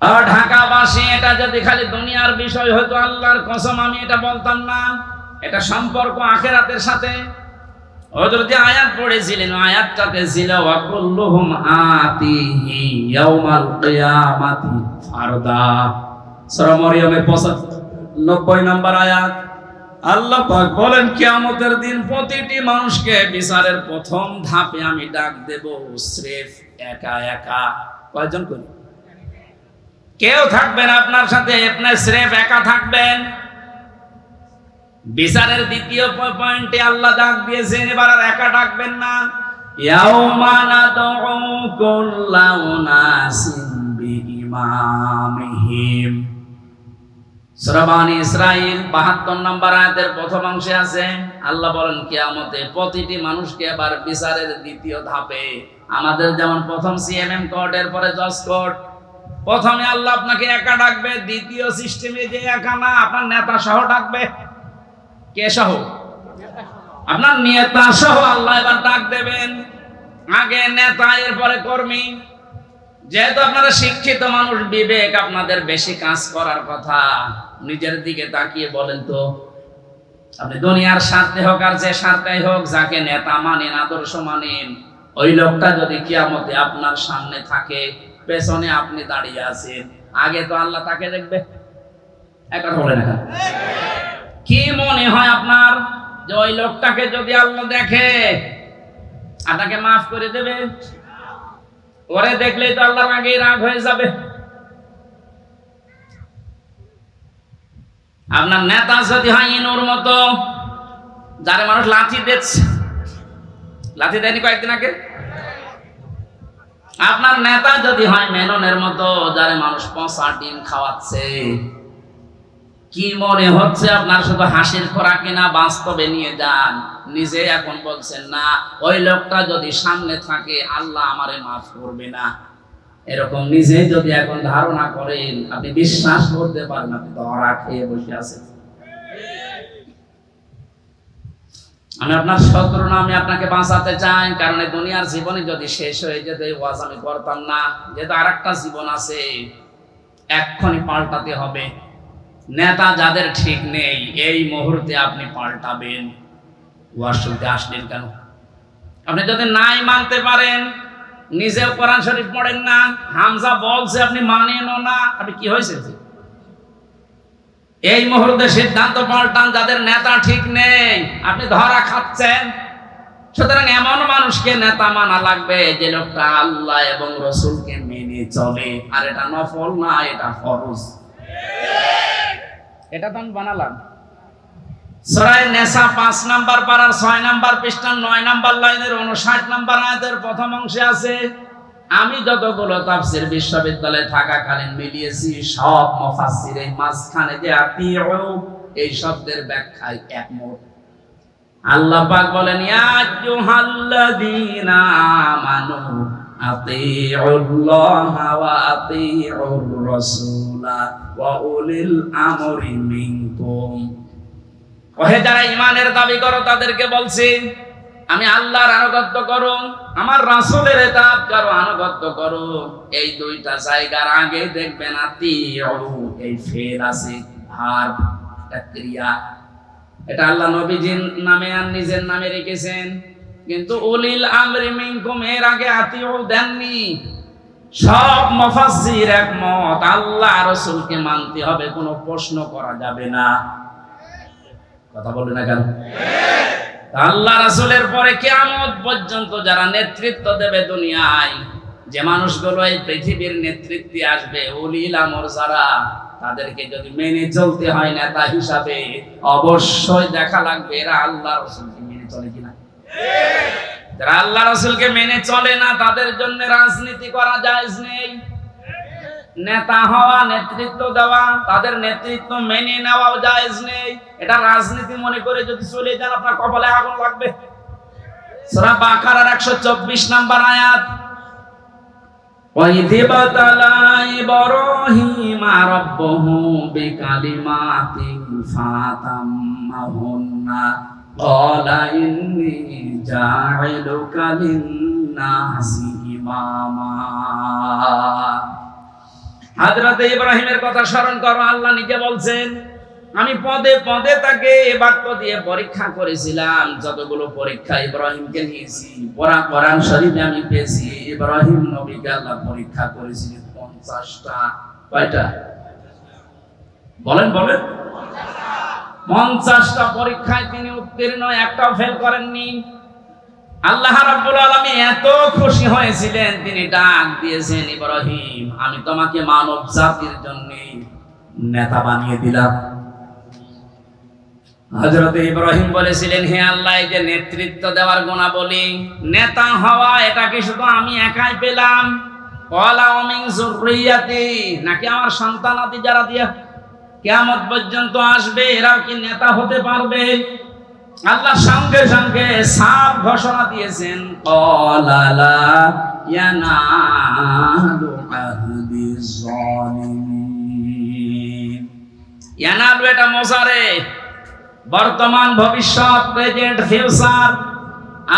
আর ঢাকাবাসী, এটা যদি খালি দুনিয়ার বিষয় হয়তো আল্লাহর কসম, আমি এটা বলতাম না। এটা সম্পর্ক আখেরাতের সাথে। হযরত আয়াত পড়েছিলেন, আয়াতটাতে ছিল, ওয়াকুল্লুহুম আতিহি ইয়াউমাল কিয়ামাতি ফারদা। সূরা মরিয়মের 95 নম্বর আয়াত। আল্লাহ পাক বলেন, কিয়ামতের দিন প্রতিটি মানুষকে বিচারের প্রথম ধাপে আমি ডাক দেব, স্রেফ একা একা। কয়জন করি? কেউ থাকবেন আপনার সাথে, আপনার স্রেফ একা থাকবেন। বিচারের দ্বিতীয় পয়েন্টে আল্লাহ ডাক দিয়েছেন, এবার আর একা ডাকবেন না। ইসরাইল 72 নম্বর আছে, আল্লাহ প্রতিটি মানুষকে আবার বিচারের দ্বিতীয় ধাপে, আমাদের যেমন প্রথম সিএমএম কোর্ট পরে জজ কোর্ট প্রথমে আল্লাহ আপনাকে একা ডাকবে, দ্বিতীয় সিস্টেমে যে একা না, আপনার নেতা সহ ডাকবে। কে সহ? আপনার নেতা সহ আল্লাহ এবার ডাক দেবেন। আগে নেতা, এরপরে কর্মী। যেহেতু আপনারা শিক্ষিত মানুষ, বিবেক আপনাদের বেশি কাজ করার কথা। নিজের দিকে তাকিয়ে বলেন তো, আপনি দুনিয়ার স্বার্থে হোক আর যে স্বার্থেই হোক, যাকে নেতা মানেন, আদর্শ মানেন, ওই লোকটা যদি কিয়ামতে আপনার সামনে থাকে পেছনে আপনি দাঁড়িয়ে আছেন। আগে তো আল্লাহ তাকে দেখবে। কি মনে হয় আপনার যে ওই লোকটাকে যদি আল্লাহ দেখে আপনাকে মাফ করে দেবে? ওরে দেখলেই তো আল্লাহর আগেই রাগ হয়ে যাবে। আপনার নেতা যদি হয় ইনুর মতো, যারা মানুষ লাঠি দিচ্ছে। লাঠি দেয়নি কয়েকদিন আগে? আপনার নেতা যদি হয় মেননের মতো, যারা মানুষ পচা ডিম খাওয়াচ্ছে। কি মনে হচ্ছে আপনার শুধু হাসির খোরাক কিনা বাস্তবে নিয়ে যান? নিজে এখন বলছেন, না, ওই লোকটা যদি সামনে থাকে, আল্লাহ আমারে মাফ করবে না। এরকম নিজে যদি এখন ধারণা করেন, আপনি বিশ্বাস করতে পারেন, আপনি ধরা খেয়ে বসে আছেন। আমি আপনার শত্রু না, আমি আপনাকে বাঁচাতে চাই, কারণ এই দুনিয়ার জীবনে যদি শেষ হয়ে যেত, এই ওয়াজ আমি করতাম না। যেহেতু আর একটা জীবন আছে, এক্ষুনি পাল্টাতে হবে। নেতা যাদের ঠিক নেই, এই মুহূর্তে আপনি পাল্টাবেন। ওয়াজ শুনতে আসলেন কেন? আপনি যদি নাই মানতে পারেন, নিজেও কোরআন শরীফ পড়েন না, হামজা বলছে আপনি মানেনও না, আপনি কি হয়েছে? এই মুহূর্তে সিদ্ধান্ত পাল্টান যাদের নেতা ঠিক নেই। আপনি ধরা খাচ্ছেন। সুতরাং এমন মানুষকে নেতা মানা লাগবে যে লোকটা আল্লাহ এবং রসুলকে মেনে চলে। আর এটা নফল না, এটা ফরজ। এটা তো আমি বানালাম। সরাই নেশা পাঁচ নাম্বার পাড়ার ছয় নাম্বার পৃষ্ঠার নয় নাম্বার লাইনের উনষাট নাম্বার আয়াতের প্রথম অংশে আছে আমি যতগুলো তাফসির বিশ্ববিদ্যালয়ে থাকাকালীন মিলিয়েছি, সব মুফাসসির এই মাঝখানে যে আতিউ, এই শব্দের ব্যাখ্যায় একমত। আল্লাহ পাক বলেন, ইয়া আইয়ুহাল্লাযীনা আমানু, আতিউল্লাহা ওয়া আতিউর রাসূলা ওয়া উলিল আমরি মিনকুম। ওহে যারা ইমানের দাবি করো, তাদেরকে বলছি আমি আল্লাহর আনুগত্য করো আমার রাসূলের এতাত করো আনুগত্য করো এই দুইটা জায়গার আগে দেখবেন আতিউ, এই ফেল আছে একটা ক্রিয়া। এটা আল্লাহ নবীজির নামে আর নিজের নামে রেখেছেন। কিন্তু উলিল আমরি মিনকুম, এর আগে আতিউ দেননি। সব মুফাসসির একমত, আল্লাহ রাসূলকে মানতে হবে, কোনো প্রশ্ন করা যাবে না। কথা বলে না কেন? আল্লাহ রাসূলের পরে কিয়ামত পর্যন্ত যারা নেতৃত্ব দেবে দুনিয়ায়, যে মানুষগুলো এই পৃথিবীর নেতৃত্বে আসবে, উলিল আমর তাদেরকে যদি মেনে চলতে হয় নেতা হিসাবে, অবশ্যই দেখা লাগবে এরা আল্লাহ রসুলকে মেনে চলে কিনা। যারা আল্লাহ রসুলকে মেনে চলে না, তাদের জন্য রাজনীতি করা যায় নেই। নেতা হওয়া নেতৃত্ব দেওয়া তাদের নেতৃত্ব মেনে নেওয়াও জায়েজ নেই এটা রাজনীতি মনে করে যদি চলে যান আপনার কপালে আগুন লাগবে সূরা বাকারার 124 নাম্বার আয়াত وَإِذِ ابْتَلَى إِبْرَاهِيمَ رَبُّهُ بِكَلِمَاتٍ فَأَتَمَّهُنَّ قَالَ إِنِّي جَاعِلُكَ لِلنَّاسِ إِمَامًا হাজরতে ইব্রাহিমের কথা স্মরণ করো, আল্লাহ নিজে বলছেন, আমি পদে পদে তাকে এ বাক্য দিয়ে পরীক্ষা করেছিলাম। যতগুলো পরীক্ষা ইব্রাহিমকে নিয়েছি পরা কোরআন শরীফে আমি পেয়েছি। ইব্রাহিম নবীকে আল্লাহ পরীক্ষা করেছিলেন পঞ্চাশটা। কয়টা? বলেন বলেন। পঞ্চাশটা পরীক্ষায় তিনি উত্তীর্ণ, একটাও ফেল করেননি। আল্লাহ রাব্বুল আলামিন এত খুশি হয়েছিলেন, তিনি ডাক দিয়েছেন, ইব্রাহিম, আমি তোমাকে মানব জাতির জন্য নেতা বানিয়ে দিলাম। হযরত ইব্রাহিম বলেছিলেন, হে আল্লাহ যে নেতৃত্ব দেওয়ার গুণা বলি নেতা হওয়া, এটা কি শুধু আমি একাই পেলাম? কলা অমিন জুররিয়াতি নাকি আমার সন্তানাদি যারা দিয়া কিয়ামত পর্যন্ত আসবে, এরাও কি নেতা হতে পারবে? আল্লাহ সঙ্গে সঙ্গে সাপ ঘোষণা দিয়েছেন ইয়ানালু এটা বর্তমান ভবিষ্যৎ, প্রেজেন্ট, ফিউচার।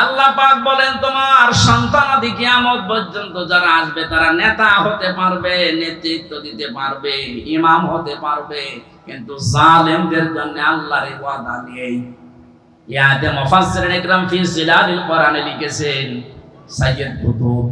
আল্লাহ পাক বলেন, তোমার সন্তানাদি কিয়ামত পর্যন্ত যারা আসবে, তারা নেতা হতে পারবে, নেতৃত্ব দিতে পারবে, ইমাম হতে পারবে, কিন্তু জালেমদের জন্য আল্লাহর ওয়াদা নেই। ইয়াতে মুফাসসিরিন ইকরাম ফি জিলালিল কোরআনে লিখেছেন, সাইয়্যিদ কুতুব।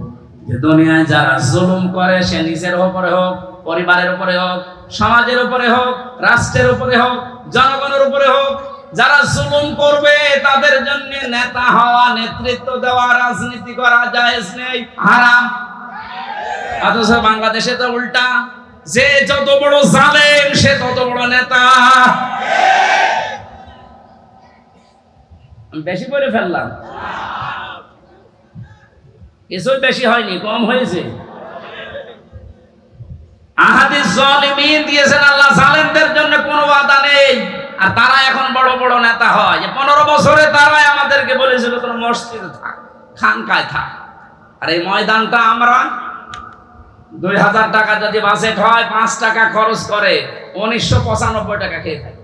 যে দুনিয়ায় যারা জুলুম করে, সে নিজের উপরে হোক, পরিবারের উপরে হোক, সমাজের উপরে হোক, রাষ্ট্রের উপরে হোক, জনগণের উপরে হোক, যারা জুলুম করবে, তাদের জন্য নেতা হওয়া, নেতৃত্ব দেওয়া, রাজনীতি করা জায়েজ নেই। হারাম। অথচ বাংলাদেশে তো উল্টা। যে যত বড় জালেম, সে তত বড় নেতা। বেশি করে ফেললাম। কিছুই বেশি হয়নি, কম হয়েছে। আহাদিস জালিমিন দিয়েছেন, আল্লাহ জালেমদের জন্য কোনো ওয়াদা নেই। আর তারা এখন বড় বড় নেতা হয়। পনেরো বছরে তারাই আমাদেরকে বলেছিল, তোর মসজিদে থাক, খানকায় থাক। আর এই ময়দানটা আমরা দুই হাজার টাকা যদি বাজেট হয়, পাঁচ টাকা খরচ করে, উনিশশো পঁচানব্বই টাকা খেয়ে থাকে।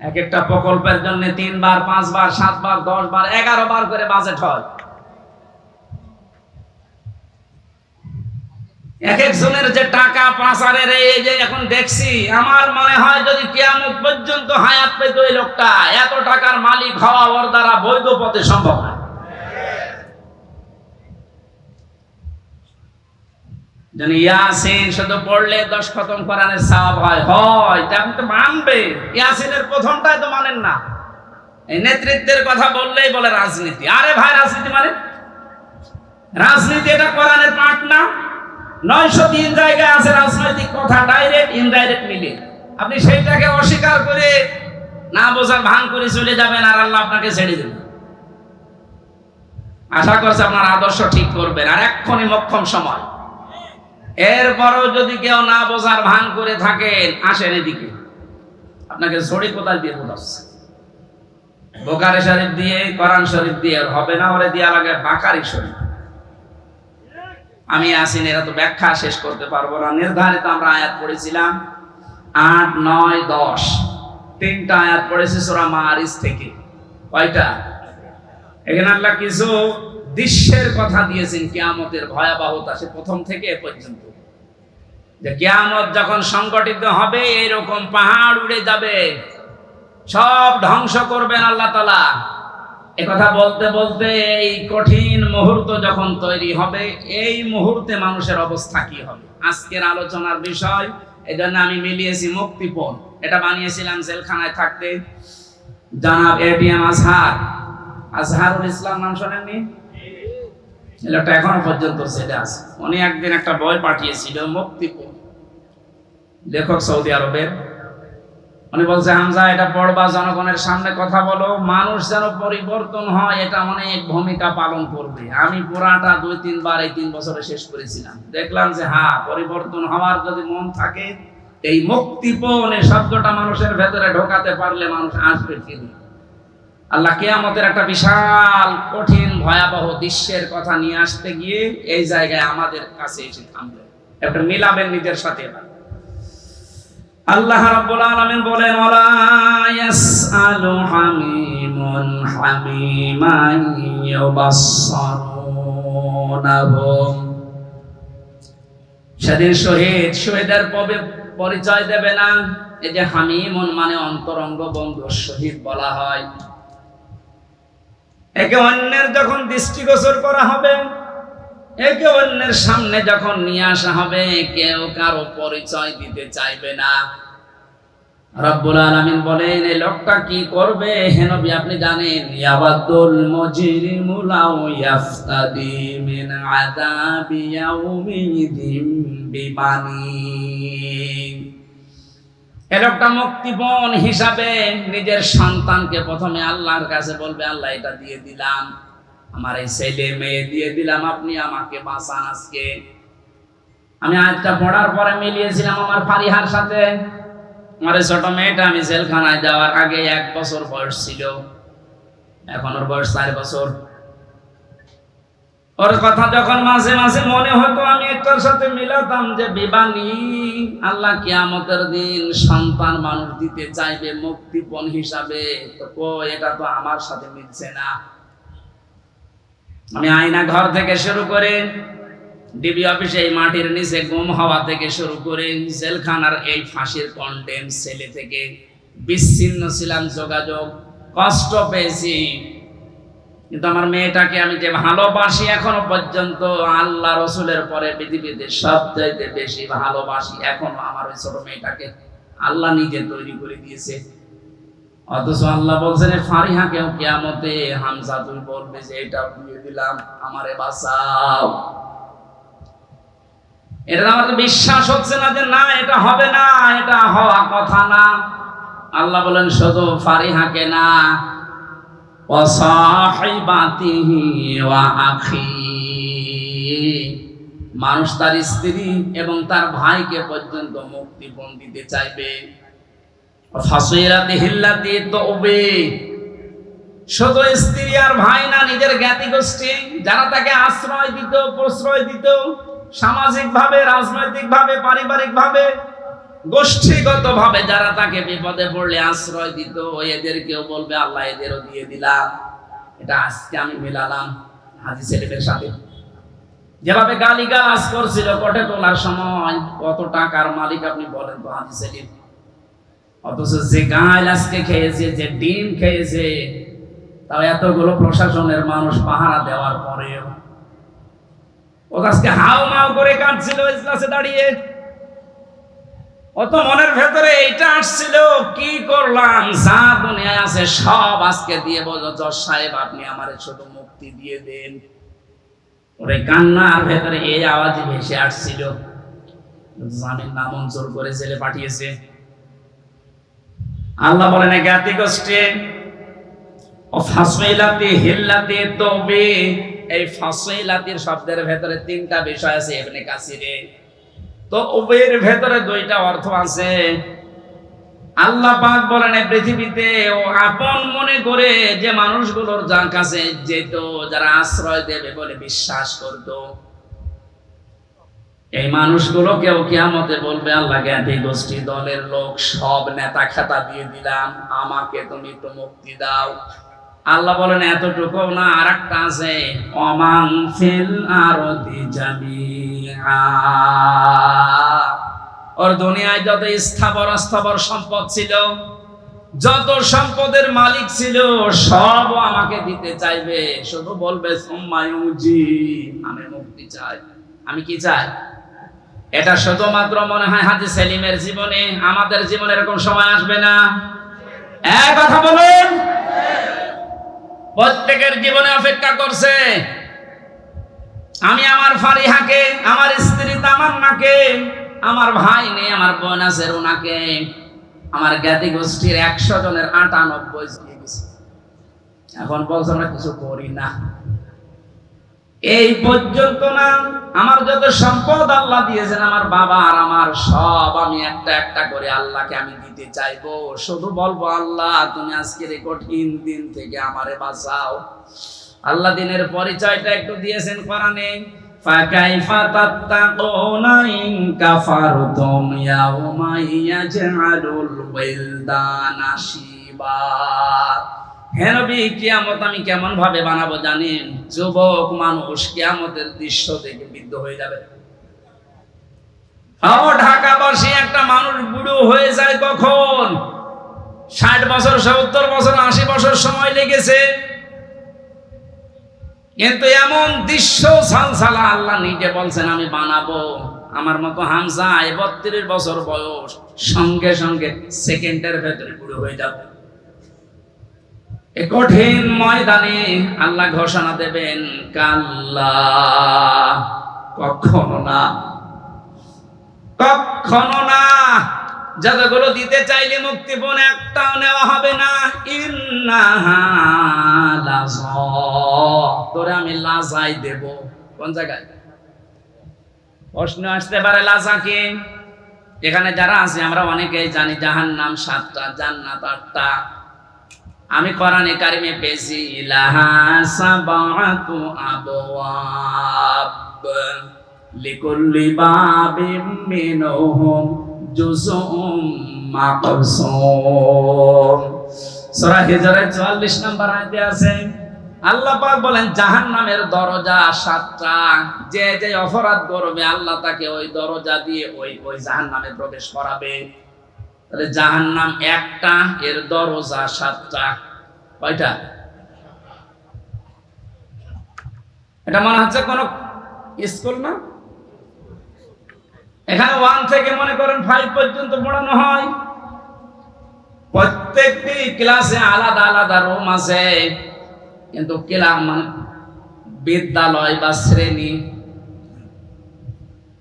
এক একটা প্রকল্পের জন্য তিনবার, পাঁচবার, সাতবার দশ বার এগারো বার করে বাজেট হয়। এক একজনের যে টাকা পাঁচারের এই যে এখন দেখছি, আমার মনে হয় যদি কেয়ামত পর্যন্ত হায়াত পেত এই লোকটা, এত টাকার মালিক হওয়া ওর দ্বারা বৈধ পথে সম্ভব না। যেন ইয়াসিন শুধু পড়লে দশ খতম কোরআনের সাওয়াব হয়। হয় আপনি তো মানবে। ইয়াসিনের প্রথমটাই তো মানেন না। এই নেতৃত্বের কথা বললেই বলে রাজনীতি। আরে ভাই, রাজনীতি মানে? রাজনীতি এটা কোরআনের পাঠ না। নয়শো তিন জায়গায় আছে রাজনৈতিক কথা, ডাইরেক্ট, ইনডাইরেক্ট মিলে। আপনি সেইটাকে অস্বীকার করে না বোঝার ভান করে চলে যাবেন আর আল্লাহ আপনাকে ছেড়ে দেবেন আশা করছে আপনার আদর্শ ঠিক করবেন। আর এক্ষণি মক্ষম সময়। এরপরও যদি কেউ না বোঝার ভান করে থাকেন, আসেন এদিকে। আপনাকে ছড়ি কোথায় দিয়ে বোঝাচ্ছে। বোকারে শরীফ দিয়ে, কোরআন শরীফ দিয়ে হবে না, ওরে দিয়া লাগে বাকারি শরীফ। আমি আসিন, এরা তো ব্যাখ্যা শেষ করতে পারব না। নির্ধারিত আমরা আয়াত পড়েছিলাম, আট, নয়, দশ। তিনটা আয়াত পড়েছি সোরা মারিস থেকে। কয়টা? এখানে আল্লাহ কিছু দৃশ্যের কথা দিয়েছেন কিয়ামতের ভয়াবহতা সে প্রথম থেকে এ পর্যন্ত। যে কিয়ামত যখন সংগঠিত হবে, এরকম পাহাড় উড়ে যাবে। সব ধ্বংস করবেন আল্লাহ তালা কথা বলতে বলতে এই কঠিন মুহূর্ত যখন তৈরি হবে, এই মুহূর্তে মানুষের অবস্থা কি হবে? আজকের আলোচনার বিষয় এই জন্য আমি মিলিয়েছি মুক্তিপণ। এটা বানিয়েছিলাম জেলখানায় থাকতে। জানাব এটিএম আজহার। আজহারুল ইসলাম নাম শোনেননি? ছেলেটা এখনও পর্যন্ত ছেলে আছে। উনি একদিন একটা বই পাঠিয়েছিল, মুক্তিপণ। লেখক সৌদি আরবের। উনি বলছে, হামজা, এটা পড়বা, জনগণের সামনে কথা বলো। মানুষ যেন পরিবর্তন হয়, এটা অনেক ভূমিকা পালন করবে। আমি পুরাটা দুই, তিনবার এই তিন বছরে শেষ করেছিলাম। দেখলাম যে হ্যাঁ পরিবর্তন হওয়ার যদি মন থাকে, এই মুক্তিপণ, এই শব্দটা মানুষের ভেতরে ঢোকাতে পারলে মানুষ আসবে ফিরে। আল্লাহ কেয়ামতের একটা বিশাল কঠিন ভয়াবহ দৃশ্যের কথা নিয়ে আসতে গিয়ে এই জায়গায় আমাদের কাছে এসে থামবে একটা মিলাবেন নিজের সাথে আল্লাহ রাব্বুল আলামিন বলেন, ওয়ালা ইয়াসআলু হামিমুন হামিমান ইউবাসসারুনহুম সেদিন শহীদ শহীদের পবে- পরিচয় দেবে না। এই যে হামিমন মানে অন্তরঙ্গ বন্ধু, শহীদ বলা হয়। একে অন্যের যখন দৃষ্টিগোচর করা হবে, একে অন্যের সামনে যখন নিয়ে আসা হবে, কেউ কারও পরিচয় দিতে চাইবে না। রব্বুল আলামিন বলেন এই লোকটা কি করবে? হে নবী, আপনি জানেন, ইয়াবাদুল মুজরিমু লাউ ইয়াফতাদি মিন আযাবি এ লোকটা মুক্তিপণ হিসাবে নিজের সন্তানকে প্রথমে আল্লাহর কাছে বলবে, আল্লাহ, এটা দিয়ে দিলাম। আমার এই ছেলে মেয়ে দিয়ে দিলাম, আপনি আমাকে বাঁচান আজকে। আমি আজটা পড়ার পরে মিলিয়েছিলাম আমার ফারিহার সাথে। আমার ছোট মেয়েটা আমি জেলখানায় যাওয়ার আগে এক বছর বয়স ছিল। এখন ওর বয়স চার বছর। ওর কথা যখন মাঝে মাঝে মনে হতো, আমি একটার সাথে মিলাতাম যে, বিবানী, আল্লাহ কিয়ামতের দিন সন্তান মানুষ দিতে চাইবে মুক্তিপণ হিসাবে। তো এটা তো আমার সাথে মিলছে না। আমি আয়না ঘর থেকে শুরু করে ডিবি অফিসে এই মাটির নিচে গুম হওয়া থেকে শুরু করে জেলখানার এই ফাঁসির কন্টেন্ট ছেলে থেকে বিচ্ছিন্ন ছিলাম যোগাযোগ, কষ্ট পেয়েছি। কিন্তু আমার মেয়েটাকে আমি যে ভালোবাসি এখনও পর্যন্ত আল্লাহ রসুলের পরে পৃথিবীতে সবচাইতে বেশি ভালোবাসি এখনও আমার ওই ছোট মেয়েটাকে আল্লাহ নিজে তৈরি করে দিয়েছে। অথচ আল্লাহ বলছেন, "এ ফারিহাকেও কিয়ামতে হামজা, তুই বলবে যে এটা দিয়ে দিলাম, আমারে বাঁচাও। এটা আমার বিশ্বাস হচ্ছে না যে না, এটা হবে না, এটা হওয়া কথা না। আল্লাহ বলেন, শুধু ফারিহাকে না মানুষ তার স্ত্রী এবং তার ভাইকে পর্যন্ত মুক্তিপণ দিতে চাইবে। শুধু স্ত্রী আর ভাই না, নিজের জ্ঞাতি গোষ্ঠী যারা তাকে আশ্রয় দিত, প্রশ্রয় দিত সামাজিক ভাবে রাজনৈতিক ভাবে পারিবারিক ভাবে গোষ্ঠীগত ভাবে যারা তাকে বিপদে পড়লে আশ্রয় দিত এদেরকেও বলবে, আল্লাহ এদেরও দিয়ে দিলাম। এটা আজকে আমি মেলালাম হাজি সেলিমের সাথে। যেভাবে গালি গালাজ করছিল কোটে তোলার সময়, কত টাকার মালিক আপনি বলেন তো হাজি সেলিম? অথচ যে গাল আজকে খেয়েছে, যে ডিম খেয়েছে, তাও এতগুলো প্রশাসনের মানুষ পাহারা দেওয়ার পরেও। ও আজকে হাও মাও করে কাঁদছিল ইজলাসে দাঁড়িয়ে। অত মনের ভেতরে এইটা আসছিল, কি করলাম? যা দুনিয়ায় আছে সব আজকে দিয়ে বলো, জজ সাহেব, আপনি আমার মুক্তি দিয়ে দেন। ওরে কান্নার ভেতরে এই আওয়াজই ভেসে আসছিল। জামিন করে জেলে পাঠিয়েছে। আল্লাহ বলেন জ্ঞাতি ও ফাসইলাতি হিল্লাতি তবে, এই ফাসইলাতির শব্দের ভেতরে তিনটা বিষয় আছে এমনি কাসিরে তো উবের ভেতরে দুইটা অর্থ আছে। আল্লাহ পাক বলেন এই পৃথিবীতে ও আপন মনে করে যে মানুষগুলোর যার কাছে যেত, যারা আশ্রয় দেবে বলে বিশ্বাস করত, এই মানুষগুলোকেও কিয়ামতে বলবে, আল্লাহ জ্ঞাতি গোষ্ঠী দলের লোক, সব নেতা খাতা দিয়ে দিলাম, আমাকে তুমি একটু মুক্তি দাও। আল্লাহ বলেন এতটুকু না আর একটা আছে অমাং ফিল আরদি জামিআ ওর দুনিয়ায় যত স্থাবর অস্থাবর সম্পদ ছিল, যত সম্পদের মালিক ছিল সব আমাকে দিতে চাইবে। শুধু বলবে সোম্মায়ুজি আমি মুক্তি চাই। আমি কি চাই? এটা শুধুমাত্র মনে হয় হাজি সেলিমের জীবনে। আমাদের জীবনে এরকম সময় আসবে না। এক কথা বলুন। প্রত্যেকের জীবনে অপেক্ষা করছে। আমি আমার ফারিহাকে, আমার স্ত্রী তামান্নাকে, আমার ভাই নেই আমার বোন আছে রুনাকে, আমার জ্ঞাতি গোষ্ঠীর একশো জনের আটানব্বই এখন বলছে আমরা কিছু করি না। এই পর্যন্ত না, আমার যত সম্পদ আল্লাহ দিয়েছেন, আমার বাবা আর আমার সব আমি একটা একটা করে আল্লাহকে আমি দিতে চাইব। শুধু বলব, আল্লাহ, তুমি আজকের এই কঠিন দিন থেকে আমারে বাঁচাও। আল্লাহ দিনের পরিচয়টা একটু দিয়েছেন কোরআনে, ফাকাইফা তাত্তাকুনা ইন কাফারতুম ইয়াউমা ইয়াজআলুল ওয়ালদানা শিবা। হে নবী, কিয়ামত আমি কেমন ভাবে বানাবো জানেন? যুবক মানুষ কিয়ামতের দৃশ্য দেখে বিদ্ধ হয়ে যাবে। ও ঢাকাবাসী, একটা মানুষ বুড়ো হয়ে যায় কখন? ষাট বছর, সত্তর বছর, আশি বছর সময় লেগেছে। কিন্তু এমন দৃশ্য সালসালা আল্লাহ নিজে বলছেন, আমি বানাবো। আমার মতো হামসা বত্রিশ বছর বয়স সঙ্গে সঙ্গে সেকেন্ডের ভেতরে বুড়ো হয়ে যাবে। কঠিন ময়দানে আল্লাহ ঘোষণা দেবেন, কাল্লা, কখনো না কখনো না। যতগুলো দিতে চাইলে মুক্তিপণ একটাও নেওয়া হবে না। লাজ তোরে আমি লাজাই দেব। কোন জায়গায়? প্রশ্ন আসতে পারে লাজাকে এখানে যারা আছে, আমরা অনেকেই জানি জাহান নাম সাতটা, জান্নাত আটটা। আমি কোরআনে কারিমে পেয়েছি, লাহা সাবাতু আবওয়াব লিকুল্লি বাবিম মিনহুম। জুজুম মাকসুম সূরা হিজরের 44 নম্বর আয়াতে আছে, আল্লাহ পাক বলেন, জাহান্নামের দরজা সাতটা। যে যে অপরাধ করবে, আল্লাহ তাকে ওই দরজা দিয়ে ওই ওই জাহান্নামে প্রবেশ করাবে। তাহলে জাহান্নাম একটা, এর দরজা সাতটা। কয়টা? এটা মনে হচ্ছে কোন স্কুল না? এখানে ওয়ান থেকে মনে করেন ফাইভ পর্যন্ত পড়ানো হয়। প্রত্যেকটি ক্লাসে আলাদা আলাদা রুম আছে। কিন্তু ক্লাস মানে বিদ্যালয় বা শ্রেণি।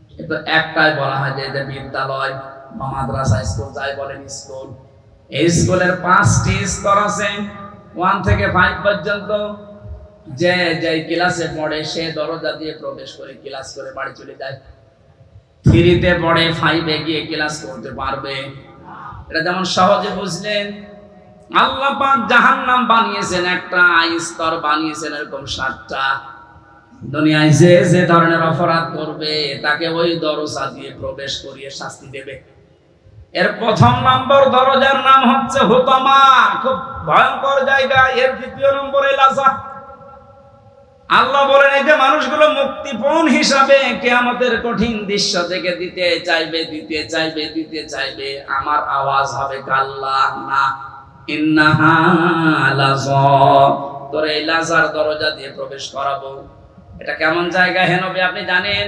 কিন্তু একটাই বলা হয় যে বিদ্যালয় বা মাদ্রাসা, স্কুল যাই বলেন, স্কুল। এই স্কুলের পাঁচটি স্তর আছে। ওয়ান থেকে ফাইভ পর্যন্ত যে যে ক্লাসে পড়ে, সে দরজা দিয়ে প্রবেশ করে ক্লাস করে বাড়ি চলে যায়। থ্রিতে পড়ে ফাইভে গিয়ে ক্লাস করতে পারবে। এটা যেমন সহজে বুঝলেন। আল্লাহ পাক জাহান্নাম বানিয়েছেন, একটা স্তর বানিয়েছেন এরকম সাতটা। দুনিয়ায় যে যে ধরনের অপরাধ করবে, তাকে ওই দরজা দিয়ে প্রবেশ করিয়ে শাস্তি দেবে। এর প্রথম নম্বর দরজার নাম হচ্ছে হুতমা। খুব ভয়ঙ্কর জায়গা। এর দ্বিতীয় নম্বরে লাজা। আল্লাহ বলেন, এই যে মানুষগুলো মুক্তিপণ হিসাবে কে কেয়ামতের কঠিন দৃশ্য থেকে দিতে চাইবে দিতে চাইবে দিতে চাইবে, আমার আওয়াজ হবে কাল্লা না। ইন্নাহা লাজ তোর এই লাজার দরজা দিয়ে প্রবেশ করাবো। এটা কেমন জায়গা হেনবে আপনি জানেন?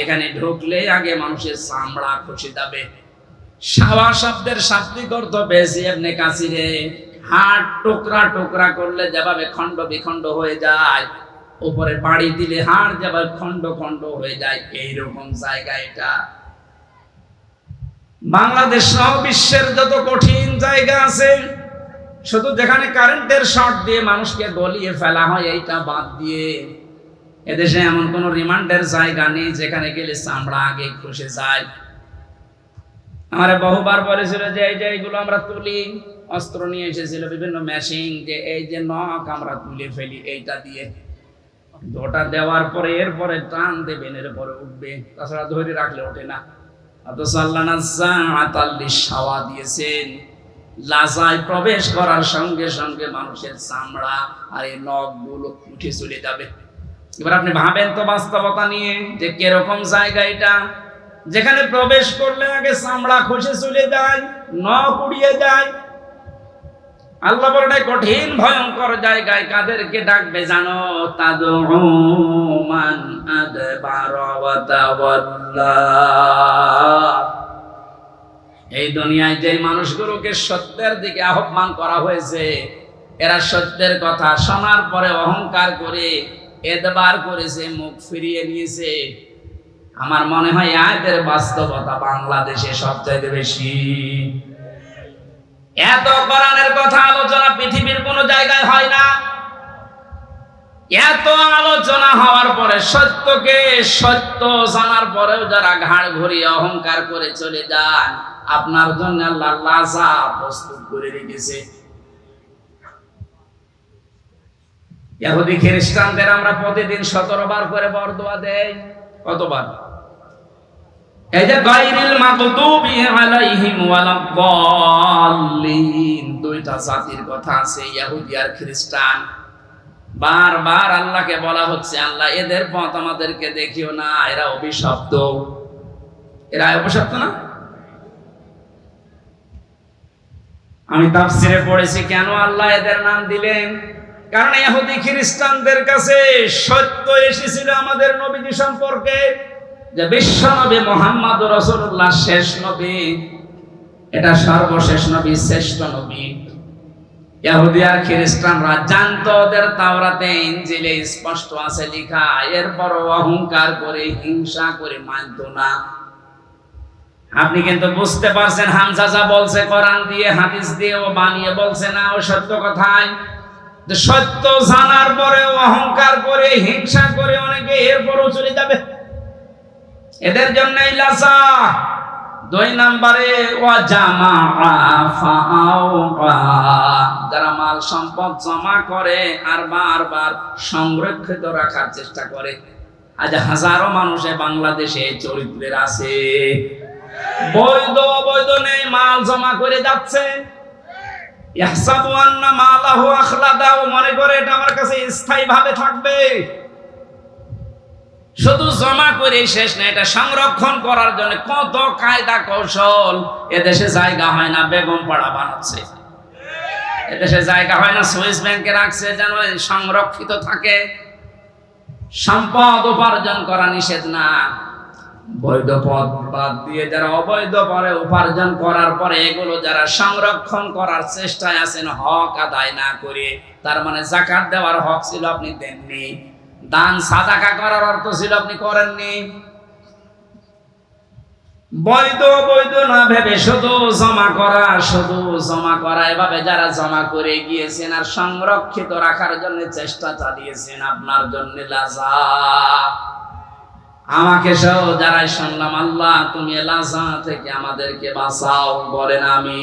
এখানে ঢুকলে আগে মানুষের চামড়া খুশি যাবে। সাওয়া শব্দের শাব্দিক অর্থ বেশি, এমনি কাছিরে হাট টুকরা টুকরা করলে যেভাবে খণ্ড বিখণ্ড হয়ে যায়, উপরে বাড়ি দিলে হাড় যেভাবে খণ্ড খণ্ড হয়ে যায়, এইরকম জায়গা এটা। বাংলাদেশ সহ বিশ্বের যত কঠিন জায়গা আছে, শুধু যেখানে কারেন্টের শর্ট দিয়ে মানুষকে গলিয়ে ফেলা হয়, এইটা বাদ দিয়ে। এদেশে এমন কোন রিমান্ডের জায়গা নেই, যেখানে গেলে চামড়া আগে খসে যায়। আমার বহুবার বলেছিল যে এই যে এইগুলো আমরা তুলি, অস্ত্র নিয়ে এসেছিল বিভিন্ন মেশিন যে এই যে নখ আমরা তুলে ফেলি এইটা দিয়ে। ওটা দেওয়ার পরে এরপরে টান দেবেন, এরপরে উঠবে। তাছাড়া ধরে রাখলে ওঠে না। সাওয়া দিয়েছেন। লাজায় প্রবেশ করার সঙ্গে সঙ্গে মানুষের চামড়া আর এই নখগুলো উঠে চলে যাবে। এবার আপনি ভাবেন তো বাস্তবতা নিয়ে যে কীরকম জায়গা এটা? যেখানে প্রবেশ করলে আগে চামড়া খসে চলে যায়, নখ উড়িয়ে যায়। আল্লাহ বলে কঠিন, ভয়ঙ্কর জায়গায় কাদেরকে ডাকবে জানো তাওয়াল্লা। এই দুনিয়ায় যে মানুষগুলোকে সত্যের দিকে আহ্বান করা হয়েছে, এরা সত্যের কথা শোনার পরে অহংকার করে, এদবার করেছে, মুখ ফিরিয়ে নিয়েছে। আমার মনে হয় আয়াতের বাস্তবতা বাংলাদেশে সবচাইতে বেশি। এত কোরআনের কথা আলোচনা পৃথিবীর কোনো জায়গায় হয় না। এত আলোচনা হওয়ার পরে সত্যকে সত্য জানার পরেও যারা ঘাড় ঘুরিয়ে অহংকার করে চলে যান, আপনার জন্য আল্লাহ লাজা প্রস্তুত করে রেখেছে। ইহুদি খ্রিস্টানদের আমরা প্রতিদিন সতেরো বার করে বরদোয়া দেই। কতবার? এই যে গায়রিল মাগদুবি আলাইহিম ওয়ালাদ দুইটা জাতির কথা আছে ইহুদি আর খ্রিস্টান। বারবার আল্লাহকে বলা হচ্ছে, আল্লাহ, এদের পথ আমাদেরকে দেখিও না, এরা অভিশপ্ত। এরা অভিশপ্ত না? আমি তাফসিরে পড়েছি, কেন আল্লাহ এদের নাম দিলেন? কারণ ইহুদি খ্রিস্টানদের কাছে সত্য এসেছিল আমাদের নবীজি সম্পর্কে যে বিশ্ব নবী মোহাম্মদ রসুল্লাহ শেষ নবী। এটা সর্বশেষ নবী, শ্রেষ্ঠ নবী। আর খ্রিস্টানরা জানতো ওদের তাওরাতে ইনজিলে স্পষ্ট আছে লেখা এরপর অহংকার করে, হিংসা করে মানত না। আপনি কিন্তু বুঝতে পারছেন, হামজা যা বলছে কোরআন দিয়ে, হাদিস দিয়ে, ও বানিয়ে বলছে না, ও সত্য কথাই যে সত্য জানার পরে অহংকার করে, হিংসা করে অনেকে এরপরও চলে যাবে। এদের জন্য লাসা দুই নম্বরে যারা মাল সম্পদ জমা করে আর বারবার সংরক্ষিত রাখার চেষ্টা করে। আজ হাজারো মানুষে বাংলাদেশে চরিত্রের আছে। বৈধ অবৈধ নেই, মাল জমা করে যাচ্ছে। ইয়াহসাবু আন্না মনে করে এটা আমার কাছে থাকবে। শুধু জমা করে শেষ না, এটা সংরক্ষণ করার জন্য কত কায়দা কৌশল। এদেশে জায়গা হয় না, বেগম পাড়া বানাচ্ছে। এদেশে জায়গা হয় না, সুইস ব্যাংকে রাখছে যেন সংরক্ষিত থাকে। সম্পদ উপার্জন করা নিষেধ না। বৈধ পদ বাদ দিয়ে যারা অবৈধ পরে উপার্জন করার পরে এগুলো যারা সংরক্ষণ করার চেষ্টায় আছেন, হক আদায় না করে, তার মানে জাকাত দেওয়ার হক ছিল আপনি দেননি। দান, সাদাকা করার অর্থ ছিল আপনি করেননি। বৈধ বৈধ না ভেবে শুধু জমা করা, শুধু জমা করা, এভাবে যারা জমা করে গিয়েছেন আর সংরক্ষিত রাখার জন্য চেষ্টা চালিয়েছেন, আপনার জন্য লাজা। আমাকে সহ যারাই শুনলাম আল্লাহ তুমি লাজা থেকে আমাদেরকে বাঁচাও বলেন আমি